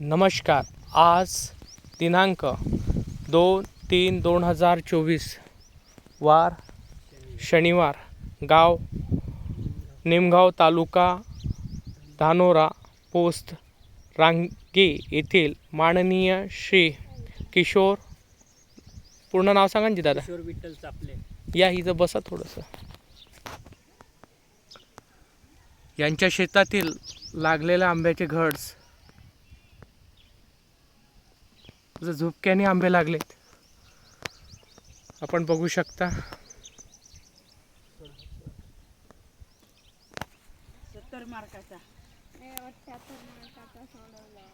नमस्कार. आज दिनांक दोन तीन दोन हजार चोवीस. वार शनिवार गाव निमगाव तालुका धानोरा पोस्ट रांगे येथील माननीय श्री किशोर पूर्ण नाव सांगा जी दादा. किशोर विठ्ठल चापले. या इथं बसा थोडंसं. यांच्या शेतातील लागलेल्या आंब्याचे घड्स जर झुपक्याने आंबे लागलेत. आपण बघू शकता. सत्तर मार्काचा. अठ्याहत्तर मार्काचा सोडवला